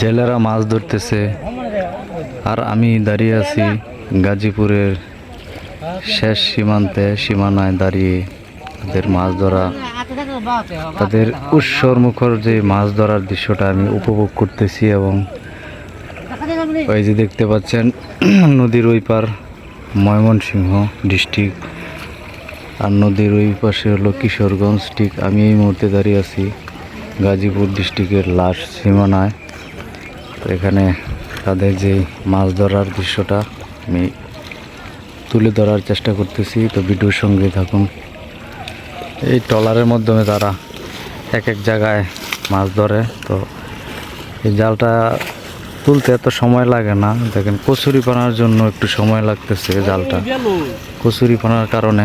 জেলেরা মাছ ধরতেছে। আর আমি দাঁড়িয়ে আছি গাজীপুরের শেষ সীমান্তে, সীমানায় দাঁড়িয়ে তাদের মাছ ধরা। তাদের উৎসর মুখর যে মাছ ধরার দৃশ্যটা আমি উপভোগ করতেছি এবং ওই যে দেখতে পাচ্ছেন, নদীর ওই পার ময়মনসিংহ ডিস্ট্রিক্ট। আর নদীর ওই পাশে হলো কিশোরগঞ্জ, ঠিক আমি এই মুহূর্তে দাঁড়িয়ে আছি গাজীপুর ডিস্ট্রিক্টের লাশ সীমানায়। তো এখানে তাদের যে মাছ ধরার দৃশ্যটা আমি তুলে ধরার চেষ্টা করতেছি, তো ভিডিওর সঙ্গে থাকুন। এই ট্রলারের মাধ্যমে তারা এক এক জায়গায় মাছ ধরে, তো এই জালটা তুলতে এত সময় লাগে না। দেখেন কচুরি পানার জন্য একটু সময় লাগতেছে জালটা। কচুরি পানার কারণে।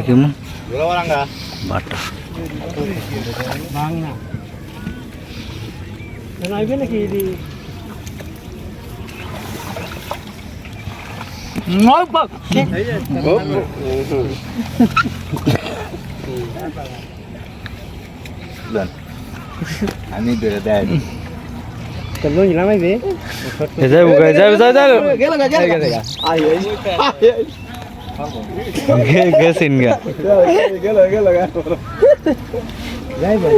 কেমন বাটা আমি ধরে দেয় चलो हिला भाई बे जाओ जाओ जाओ जाओ गेला का गेला का आई आई गसिन का गेला गेला का जाए भाई